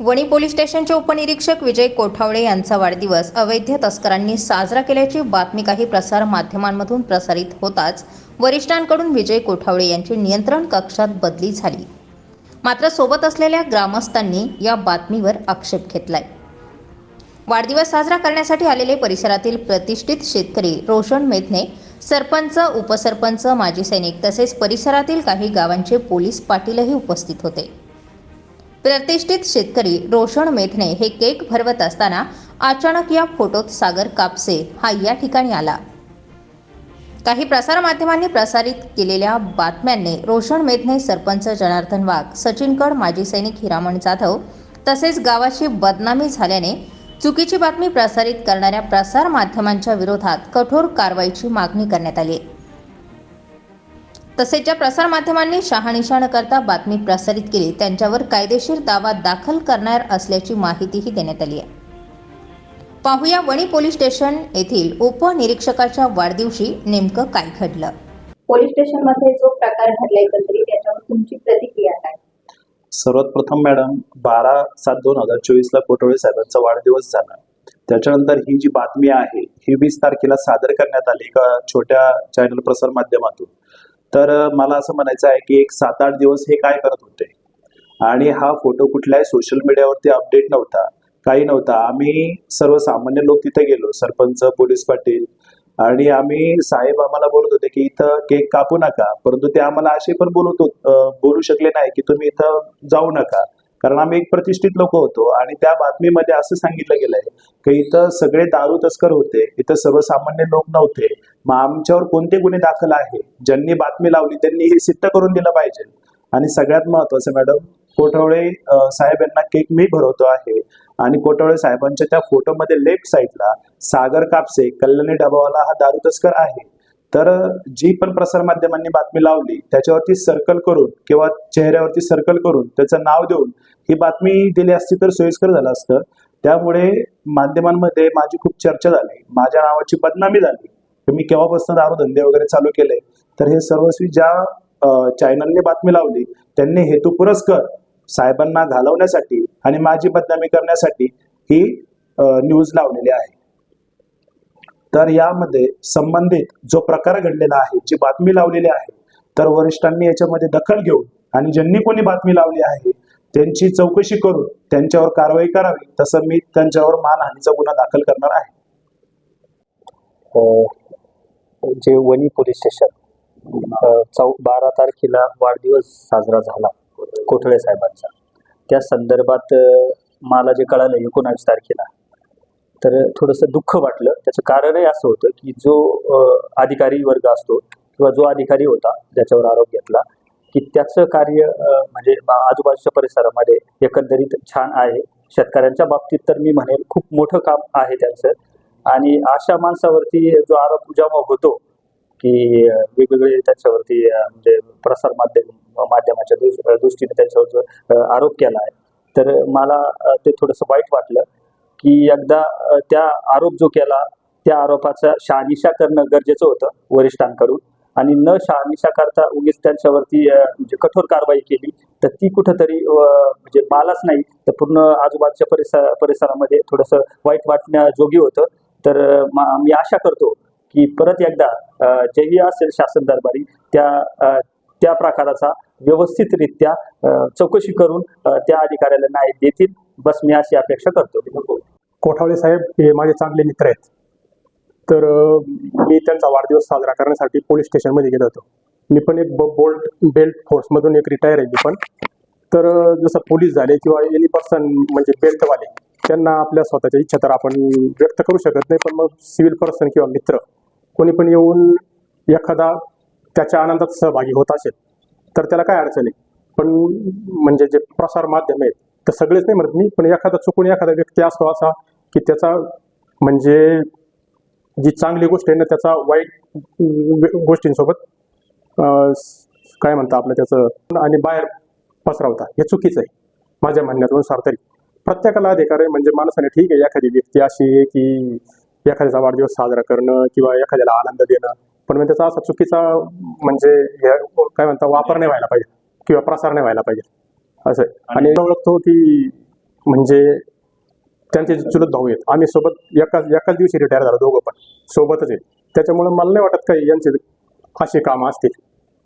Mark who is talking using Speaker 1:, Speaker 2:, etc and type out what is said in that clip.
Speaker 1: Wani police स्टेशनचे उपनिरीक्षक विजय कोठावळे यांचा वाढदिवस. अवैध तस्करांनी साजरा केल्याची बातमी काही प्रसार माध्यमांमधून प्रसारित होताच वरिष्ठांकडून विजय कोठावळे यांची नियंत्रण कक्षात बदली झाली. मात्र सोबत असलेल्या ग्रामस्थांनी या बातमीवर आक्षेप घेतलाय. वाढदिवस साजरा करण्यासाठी आलेले परिसरातील प्रतिष्ठित शेतकरी रोशन मेधने सरपंच उपसरपंच माजी सैनिक तसेच परिसरातील काही गावांचे पोलीस पाटीलही उपस्थित होते. प्रतिष्ठित शेतकरी रोशन मेधने हे केक भरवत असताना अचानक या फोटोत सागर कापसे हा या ठिकाणी आला. काही प्रसारमाध्यमांनी प्रसारित केलेल्या बातम्यांनी रोशन मेधने सरपंच जनार्दन वाघ सचिन कड माजी सैनिक हिरामण जाधव तसेच गावाची बदनामी झाल्याने चुकीची बातमी प्रसारित करणाऱ्या प्रसारमाध्यमांच्या विरोधात कठोर कारवाईची मागणी करण्यात आली. तसेच ज्या प्रसारमाध्यमांनी शहानिशा न करता बातमी प्रसारित केली त्यांच्यावर कायदेशीर दावा दाखल करणार असल्याची माहितीही देण्यात आली आहे. पाहूया वणी पोलीस स्टेशन येथील उपनिरीक्षकाच्या वाढदिवशी नेमकं काय घडलं.
Speaker 2: पोलीस स्टेशनमध्ये जो प्रकार घडला एकंदरीत याच्यावर तुमची प्रतिक्रिया काय?
Speaker 3: सर्वात प्रथम मॅडम बारा सात दोन हजार चोवीस ला कोटवळे साहेबांचा वाढदिवस झाला. त्याच्यानंतर ही जी बातमी आहे ही वीस तारखेला सादर करण्यात आली एका छोट्या चॅनल प्रसार माध्यमातून तर मला असं म्हणायचं आहे की एक सात आठ दिवस हे काय करत होते? आणि हा फोटो कुठल्याही सोशल मीडियावरती अपडेट नव्हता काही नव्हता. आम्ही सर्वसामान्य लोक तिथे गेलो सरपंच पोलीस पाटील. आणि आम्ही साहेब आम्हाला बोलत होते की इथं केक कापू नका परंतु ते आम्हाला असे पण बोलत बोलू शकले नाही की तुम्ही इथं जाऊ नका. कारण आम्ही एक प्रतिष्ठित लोक होतो आणि त्या बातमीमध्ये असं सांगितलं गेलंय की इथं सगळे दारू तस्कर होते इथं सर्वसामान्य लोक नव्हते. मग आमच्यावर कोणते गुन्हे दाखल आहे? ज्यांनी बातमी लावली त्यांनी हे सिद्ध करून दिलं पाहिजे. आणि सगळ्यात महत्वाचं मॅडम कोठवळे साहेब यांना केक मी भरवतो आहे. आणि कोटवळे साहेबांच्या त्या फोटोमध्ये लेफ्ट साईडला सागर कापसे कल्याणी डबावाला हा दारू तस्कर आहे. तर जी पण प्रसार माध्यमांनी बातमी लावली त्याच्यावरती सर्कल करून किंवा चेहऱ्यावरती सर्कल करून त्याचं नाव देऊन ही बातमी दिली असती तर सोयीस्कर झालं असतं. त्यामुळे माध्यमांमध्ये माझी खूप चर्चा झाली. माझ्या नावाची बदनामी झाली. मी केव्हापासून दारू धंदे वगैरे चालू केले? तर हे सर्वस्वी ज्या चॅनलने बातमी लावली त्यांनी हेतू पुरस्कर साहेबांना घालवण्यासाठी आणि माझी बदनामी करण्यासाठी ही न्यूज लावलेली आहे. तर यामध्ये संबंधित जो प्रकार घडलेला आहे जी बातमी लावलेली आहे तर वरिष्ठांनी याच्यामध्ये दखल घेऊन आणि ज्यांनी कोणी बातमी लावली आहे त्यांची चौकशी करून त्यांच्यावर कारवाई करावी तसं मी त्यांच्यावर मानहानीचा गुन्हा दाखल करणार आहे.
Speaker 4: जे वणी पोलीस स्टेशन चौ बारा तारखेला वाढदिवस साजरा झाला कोठळे साहेबांचा. त्या संदर्भात मला जे कळालं एकोणावीस तारखेला तर थोडंसं दुःख वाटलं. त्याचं कारणही असं होतं की जो अधिकारी वर्ग असतो किंवा जो अधिकारी होता ज्याच्यावर आरोप घेतला की त्याचं कार्य म्हणजे आजूबाजूच्या परिसरामध्ये एकंदरीत छान आहे. शेतकऱ्यांच्या बाबतीत तर मी म्हणेल खूप मोठं काम आहे त्यांचं. आणि अशा माणसावरती जो आरोप उजामा होतो की वेगवेगळे त्याच्यावरती म्हणजे प्रसार माध्यम माध्यमाच्या दृष्टीने त्यांच्यावर जो आरोप केला आहे तर मला ते थोडंसं वाईट वाटलं. की एकदा त्या आरोप जो केला त्या आरोपाचा शहानिशा करणं गरजेचं होतं वरिष्ठांकडून. आणि न शहानिशा करता उगीच त्यांच्यावरती म्हणजे कठोर कारवाई केली तर ती कुठंतरी म्हणजे मलाच नाही तर पूर्ण आजूबाजूच्या परिसर परिसरामध्ये थोडंसं वाईट वाटण्याजोगी होतं. तर मा- मी आशा करतो की परत एकदा जेही असेल शासन दरबारी त्या त्या प्रकाराचा व्यवस्थितरित्या चौकशी करून त्या अधिकाऱ्याला न्याय देतील. बस मी अशी अपेक्षा करतो.
Speaker 5: कोठावळे साहेब हे माझे चांगले मित्र आहेत. तर मी त्यांचा वाढदिवस साजरा करण्यासाठी पोलीस स्टेशनमध्ये गेलो होतो. मी पण एक ब बोल्ट बेल्ट फोर्समधून एक रिटायर आहे मी पण. तर जसं पोलीस झाले किंवा एनी पर्सन म्हणजे बेल्टवाले त्यांना आपल्या स्वतःच्या इच्छा तर आपण व्यक्त करू शकत नाही पण मग सिव्हिल पर्सन किंवा मित्र कोणी पण येऊन एखादा त्याच्या आनंदात सहभागी होत असेल तर त्याला काय अडचण आहे? पण म्हणजे जे प्रसार माध्यम आहेत तर सगळेच नाही म्हणत मी पण एखादा चुकून एखादा व्यक्ती असतो असा की त्याचा म्हणजे जी चांगली गोष्ट आहे ना त्याचा वाईट गोष्टींसोबत काय म्हणता आपलं त्याचं आणि बाहेर पसरवता हे चुकीचं आहे माझ्या म्हणण्यानुसार तरी प्रत्येकाला अधिकार आहे म्हणजे माणसाने ठीक आहे एखादी व्यक्ती अशी आहे की एखाद्याचा वाढदिवस साजरा करणं किंवा एखाद्याला आनंद देणं पण मग त्याचा असा चुकीचा म्हणजे काय म्हणता वापर नाही व्हायला पाहिजे किंवा प्रसार नाही व्हायला पाहिजे असं. आणि ओळखतो की म्हणजे त्यांचे जे चुलत भाऊ आहेत. आम्ही सोबत एकाच एकाच दिवशी रिटायर झालो दोघं पण. सोबतच आहेत. त्याच्यामुळे मला नाही वाटत काही यांचे असे कामं असतील.